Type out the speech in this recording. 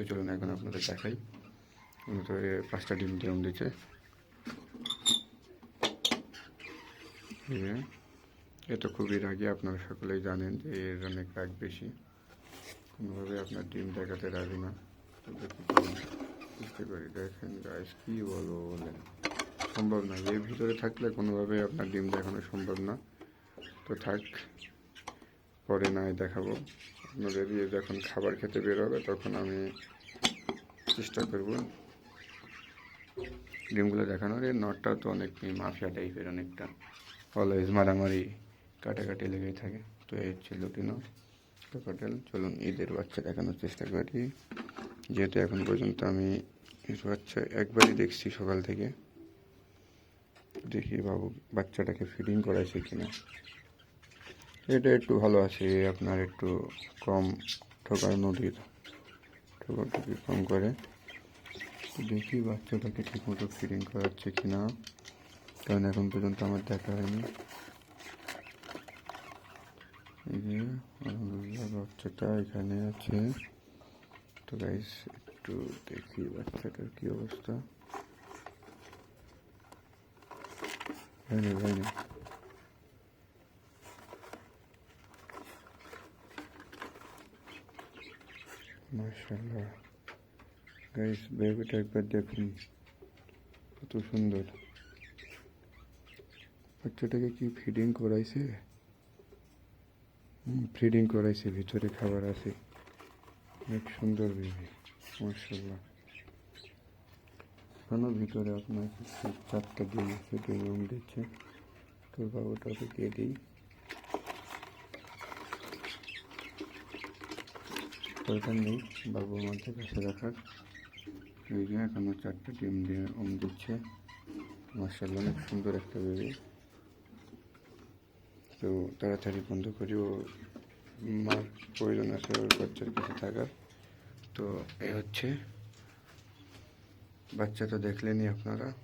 তো চলুন এখন আপনাদের দেখাই। তো পাঁচটা ডিম ডিম দিচ্ছে এই এ তো খুবই রাগি, আপনারা সকলেই জানেন যে এর অনেক রাগ বেশি। কোনোভাবে আপনার ডিম দেখাতে রাজি না? বুঝতে পারি। দেখেন গাইস কি বলব বলেন? সম্ভব না। এর ভিতরে থাকলে কোনোভাবে আপনার ডিম দেখানো সম্ভব না। তো থাক। পরে নয় দেখাবো। আপনাদের ইয়ে যখন খাবার খেতে বেরোবে, তখন আমি চেষ্টা করব ডিমগুলো দেখানোর। এর নটটা তো অনেক মাফিয়া টাইপের অনেকটা। অলওয়েজ মারামারি কাটাকাটি লেগেই থাকে। তো এই হচ্ছে লুটিনো কাকাটেল চলুন ঈদের বাচ্চা দেখানোর চেষ্টা করি। যেহেতু এখন পর্যন্ত আমি ঈদ বাচ্চা একবারই দেখছি সকাল থেকে। দেখি বাবু বাচ্চাটাকে ফিডিং করাইছে কিনা। এটা একটু ভালো আছে আপনার একটু কম ঠোকার নদীর ঠোকাঠুকি কম করে। দেখি বাচ্চাটাকে ঠিকমতো ফিডিং করাচ্ছে কি না কারণ এখন পর্যন্ত আমার দেখা হয়নি। এই যে, আলহামদুলিল্লাহ বাচ্চাটা এখানে আছে। তো গাইস একটু দেখি বাচ্চাটার কি অবস্থা। হয়নি হয়নি। মাশাল্লাহ গাইস বেবিটা একবার দেখুন। কত সুন্দর। বাচ্চাটাকে কি ফিডিং করাইছে? ফিডিং করাইছে, ভিতরে খাবার আছে। অনেক সুন্দর বেবি মাশাল্লাহ এখনও ভিতরে আপনার কিছু চারটা ডিম আছে ডিম দিচ্ছে। তোর বাবুটাকে দিয়ে দিই। দরকার নেই বাবু আমাদের কাছে রাখার এই যে এখনও চারটে ডিম দিয়ে ওম দিচ্ছে। মার্শাল্লাহ অনেক সুন্দর একটা বেবি। তো তাড়াতাড়ি বন্ধ করি, ও মার প্রয়োজন আছে ওর বাচ্চার কাছে থাকার। তো এই হচ্ছে, বাচ্চা তো দেখলেনই আপনারা।